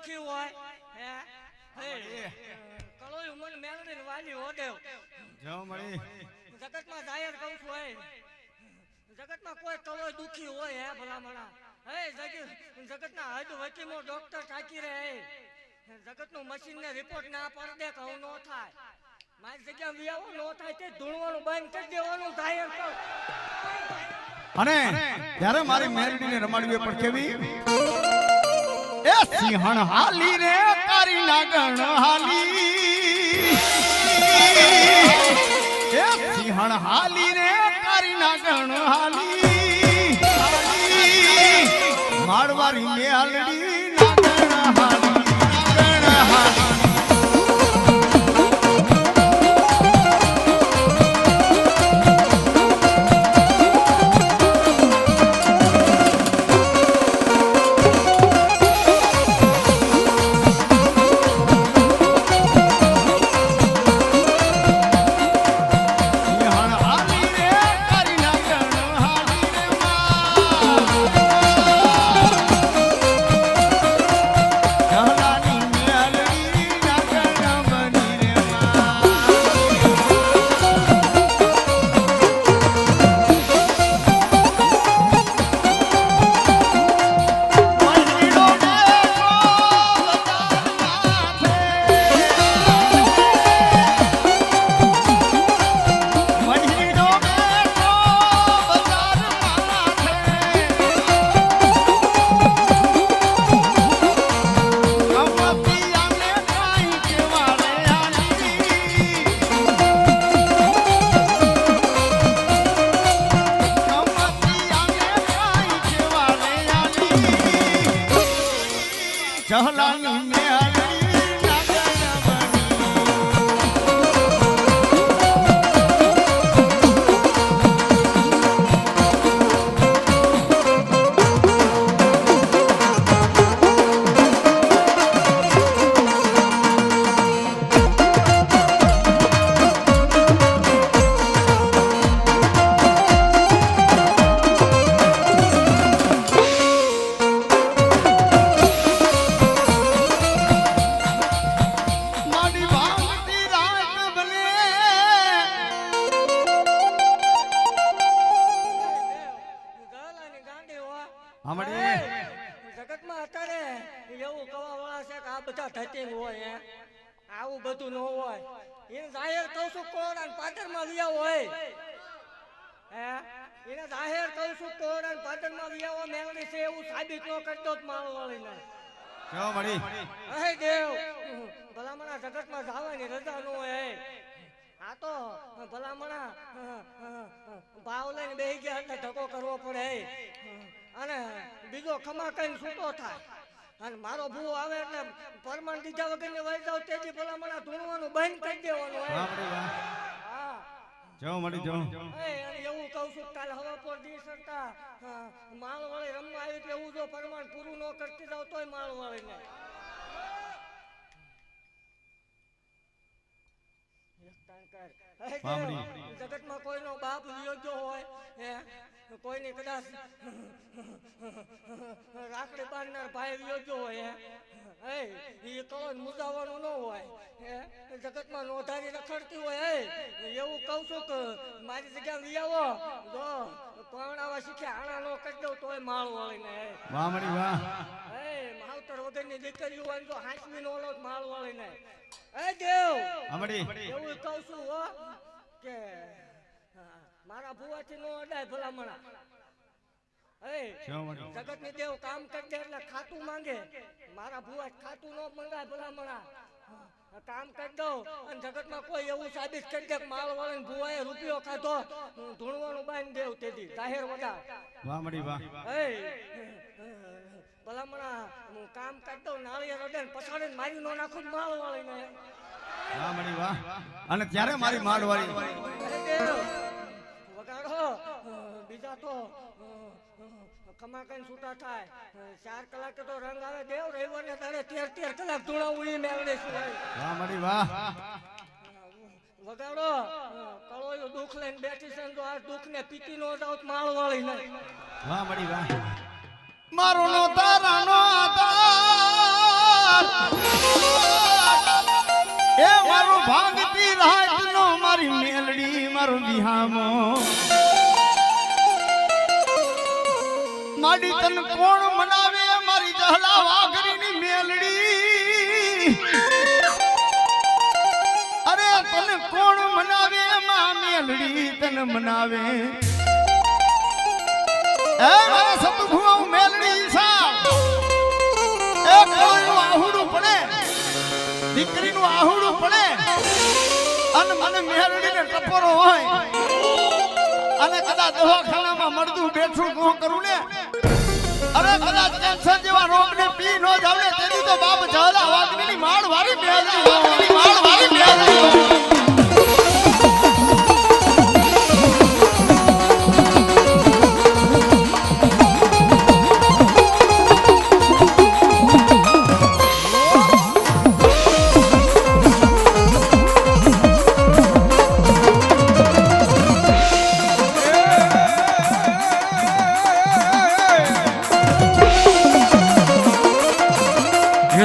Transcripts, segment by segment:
દુખી હોય હે? કલોય મન મેલડીને વાલી ઓદેવ જો મળી. જગતમાં જાહેર કહું છું હે. જગતમાં કોઈ કલોય દુખી હોય હે ભલામણા. હે જગત જગતના હદ વકીમો ડોક્ટર થાકી રહે જગતનું મશીન ને રિપોર્ટ ના પાડી દે કહું નો ન થાય. મારી જગ્યા વિયાવો ન થાય તે ધૂણવાનું બંધ કરી દેવાનું જાહેર કહું અને ત્યારે મારી મેરડીને રમાડવી પણ કેવી? એ સિંહણ હાલી રે, તારી નાગણ હાલી. એ સિંહણ હાલી રે, તારી નાગણ હાલી. મારવારી મેલડી જહલાની કહું છું કોરડા ને પાટણમાં વિયા હોય? હે? એને જાહેર કહું છું કોરડા ને પાટણમાં વિયાવો મેળવી છે એવું સાબિત ન કરતો જ મારો વાળીને જો મળી હે દેવ ભલામણા જગતમાં જવાની રજા ન હોય. આ તો ભલામણા ભાવ લઈને બેસી ગયા એટલે ધક્કો કરવો પડે. અને બીજો ખમા કઈ છૂટો થાય. અને મારો ભૂવો આવે એટલે પરમાણ દીધા વગર ને વહી જાવ તેથી ભલામણ ધૂણવાનું બંધ કરી દેવાનું હા. જાઓ મળી જાઓ. એવું કહું છું કાલ હવા પર દી સરતા માળ વાળી રમવા આવી એટલે એવું જો પ્રમાણ પૂરું ન કરતી જાવ તોય માળ વાળીને બામણી. જગતમાં કોઈનો બાપ યોગ્ય હોય હે. કોઈની કદાચ રાખડી બાંધનાર ભાઈ યોગ્ય હોય હે? એ કળો મુદાવાનું ન હોય હે? જગતમાં નોંધારી રખડતી હોય હે એવું કહું છું કે મારી જગ્યા વિયાવો જો પરણાવા શીખે આણા નો કરી દઉં તોય માળ વાળીને વાહ મળી વાહ. હે માવતર વગરની દીકરી હોય તો હાંસવી નો લો માળ વાળીને એ દેવ! એવું કહું છું હો કે મારા ભુવાથી નો અડાય ભલામણા. હે જો મળી દેવ કામ કરજે એટલે ખાતું માંગે. મારા ભુવા ખાતું નો મંગાય ભલામણા. કામ કરી દો અને જગતમાં કોઈ એવું સાબિત કરી દે માલ વાળા ભુવાએ રૂપિયો ખાધો હું ધૂણવાનું બાંધી દેવ તેથી જાહેર વડા. વામડી મળી વાહ. ભલામણા હું કામ કરી દઉં નાળિયેર અડે ને પછાડીને મારી નો નાખું ને માળ વાળીને વાહ. મળી અને ત્યારે મારી દેવ, વગાડો બીજા તો કમા કઈ છૂટા થાય. ચાર કલાક તો રંગ આવે. દેવ રવિવાર ને તારે તેર તેર કલાક ધોળાવું એ મેળવે વાહ મારી વાહ. વગાડો. કળોયો દુઃખ લઈને બેઠી છે તો આ દુઃખ ને પીતી નો જાવ માળ વાળી નહીં. વાહ મારી વાહ. મારો નો તારા નો આધાર. એ મારું ભાંગતી રાત નો મારી મેલડી મારું બિહામો માડી તન કોણ મનાવે? મારી જહલા વાઘરીની મેલડી. અરે, તને કોણ મનાવે? માં મેલડી તન મનાવે. એ મારા સતુભુવા હું મેલડી સા એ કોઈનું આહુડું પડે. દીકરીનું આહુડું પડે. અને મને મેલડીને ટપોરો હોય. અને કદાચ દવાખાનામાં મળતું બેઠું કોણ કરું ને. અરે કદાચ કેન્સર જેવા રોગને પી ન જાવ ને તેથી તો બાપ જહલા વાગની માળ વારી મેલડી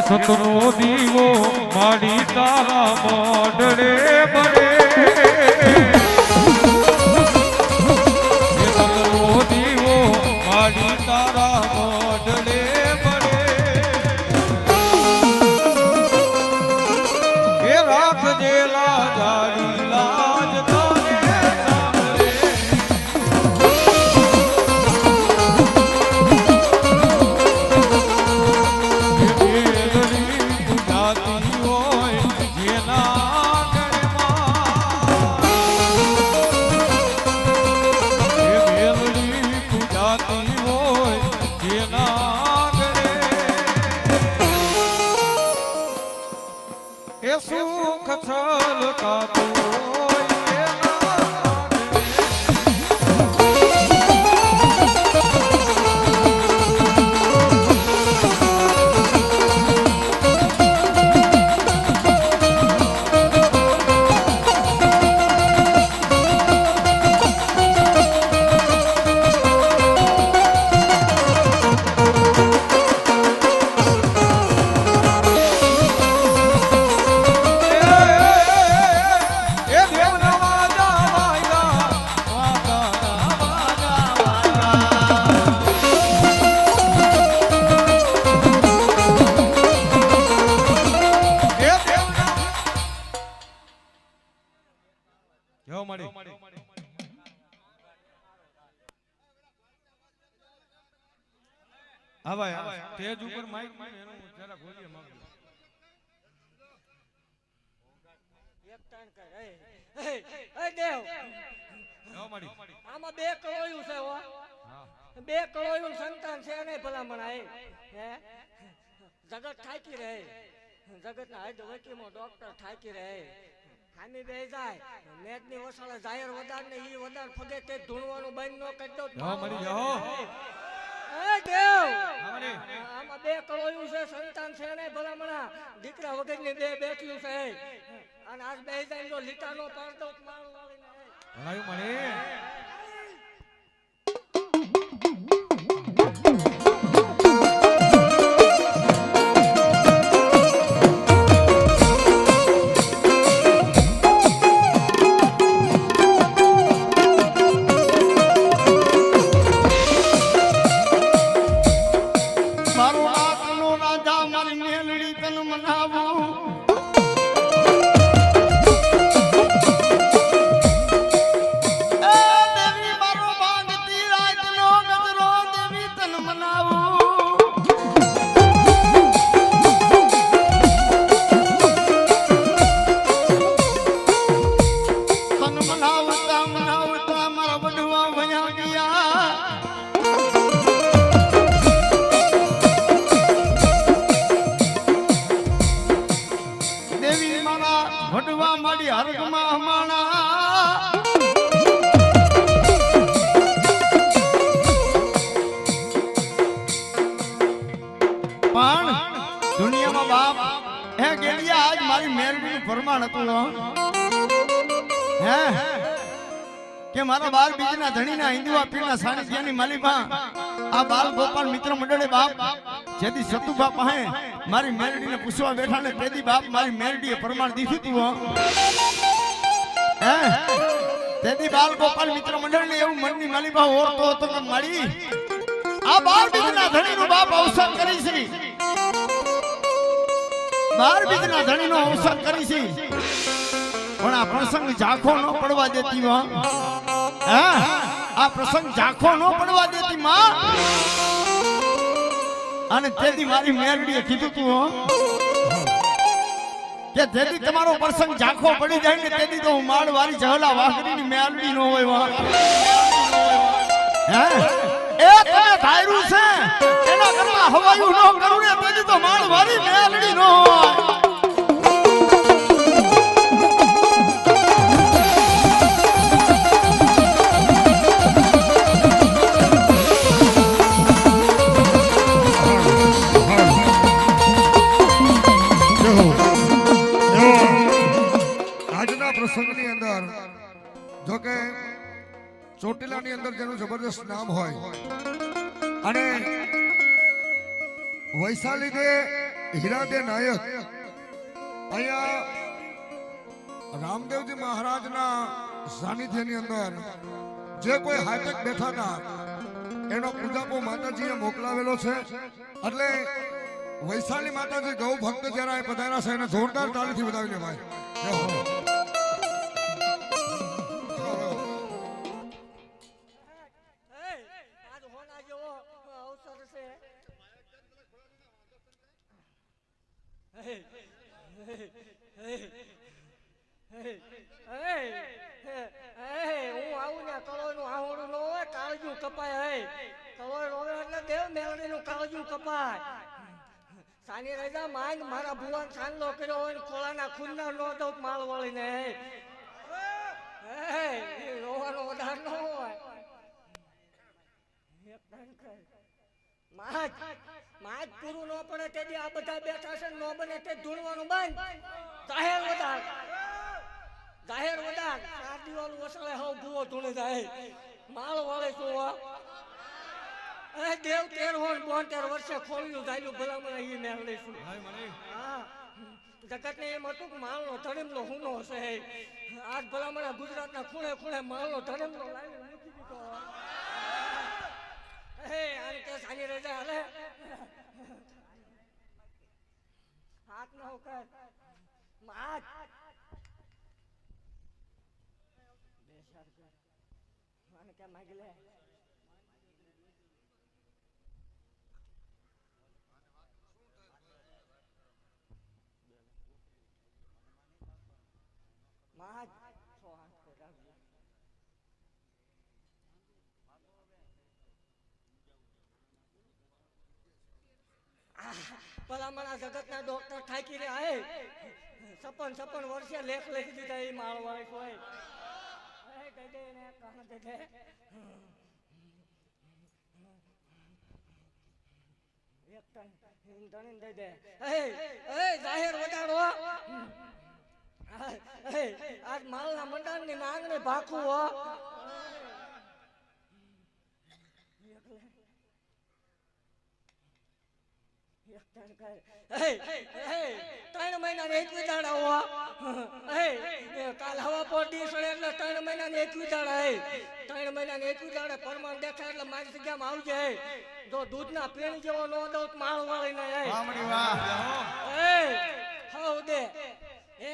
સતનો દીવો મારી તારા મોઢડે બળે બે કળોયું સંતાન છે નહીં ભલામણ એ હે? જગત થાકી રહે. જગત ના હૈદ વકીમો ડોક્ટર થાકી રહે. હામી બે જાય. મેદની ઓસાળે જાહેર વદાર ને ઈ વદાર ફગે તે ધૂણવાનું બંધ નો કરતો દો. જો મળી જો એ દેવ! આમાં બે કળોયું છે સંતાન છે નહીં ભલામણા. દીકરા વગરની બે બેઠ્યું છે. અને આજ બે જાય જો લીટાનો પાડતો મારું વાળીને ભણાયું મળી ફરમાન હે? માલિમાં બાપ મારી મેલડીને પૂછવા બેઠા ને તેથી બાપ મારી હો. તેથી બાલ ગોપાલ મિત્ર મંડળ ને એવું મનની માલિકા ઓળતો હતો કે આ બાર બીજના ધણીનું અવસાન કરી છે. બાર ધણીનો અવસાન કરી છે. પણ આ પ્રસંગ ઝાંખો ન પડવા દેતી માં. આ પ્રસંગ ઝાંખો ન પડવા દેતી માં. અને તેથી મારી મેરડીએ કીધું તું કે જેથી તમારો પ્રસંગ ઝાંખો પડી જાય ને તેથી તો હું માળ વાળી જહલા વાઘરીની મેરડી ન હોય હે? એ તમે ધાર્યું છે. એના કરતા હવાયું ન કરું ને તેથી તો માળ વારી મેલડી ન હોય. પ્રસંગની અંદર, જો કે ચોટીલાની અંદર જેનું જબરદસ્ત નામ હોય. અને વૈશાલી દે નાયક, અહીંયા રામદેવજી મહારાજના સાનિધ્યની અંદર જે કોઈ હાટક બેઠા હતા, એનો પૂજાપો માતાજીએ મોકલાવેલો છે. એટલે વૈશાલી માતાજી ગૌ ભક્ત જયારે પધાર્યા છે, એને જોરદાર તાળીથી વધાવીને ભાઈ મારા ભુવન સાંદલો કર્યો હોય ને ખોળાના ખૂનના નો દઉં માળ વળીને હે રોવાનો વધાર ન હોય. પડે તે બધા બેઠા છે ન બને તે ધૂણવાનું બંધ. વધાર જાહેર વધાર ચાર દિવાલ વસળે હવ ભૂવો જાય. માળ વળે શું એ દેવ તેર હોન બોતેર વર્ષે ખોલ્યું જાયલું ભલામણ ઈ મેળ લઈશું. ભાઈ મળી. હા. જગત ને એમ હતું કે માલનો ધડમનો હુનો હશે. આજ ભલામણા ગુજરાતના ખૂણે ખૂણે માલનો ધડમનો લાવી મૂકી દીધો. હે આને કે સાની રજા હાલે. હાથ ન કર માત બેસાડ કર. આને કે માગી લે માત છો હાથ પર રાખજો ભલામણા જગતના ડોક્ટર થાકી રહ્યા હે. સપન છપ્પન વર્ષે લેખ લખી દીધા એ માળ વાળે કોઈ એ દે દે ને, કાન દે દે એક ટન ઈંધણ દે દે એ એ જાહેર વટાડો એ આજ માલના મંડાણની નાંગને ભાખું હો એક ટન કર. એ, એ, ત્રણ મહિના ને એકવી દાડા હો. કાલ હવા પર દિવસ એટલે ત્રણ મહિના ને એકવી દાડા હે ત્રણ મહિના ને એકવી દાડા પરમાણ દેખાય એટલે મારી જગ્યામાં આવજે. હે જો દૂધના પીણ જેવો નો દઉં તો માળ એ વામડી હવ દે. હે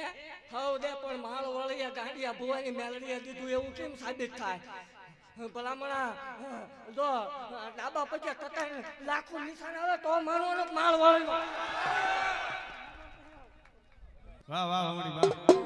હવ દે પણ માળ વળિયા ગાંડિયા ભુવાની મેલડીએ દીધું એવું કેમ સાબિત થાય? ભલામણા જો, ડાબા પછી તતાઈને લાખો નિશાન આવે તો માનવાનો કે માળ વાળો વાહ વાહ વાહ.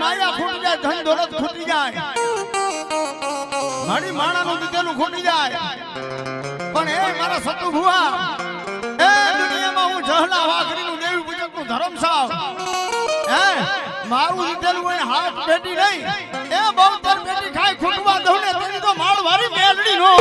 માયા ફૂટી જાય ધન દોલત ખૂટી જાય. મારી માણા નું દીધેલું ખૂટી જાય. પણ એ મારા સતુ ભુવા એ દુનિયામાં હું જહલા વાઘરી નું દેવી પૂજકનું ધર્મ સાવ હે મારું દીધેલું હોય હાથ પેટી નહીં. એ બહુ તર પેટી ખાય ખૂટવા દઉં ને તેની તો માળ વારી મેલડી નો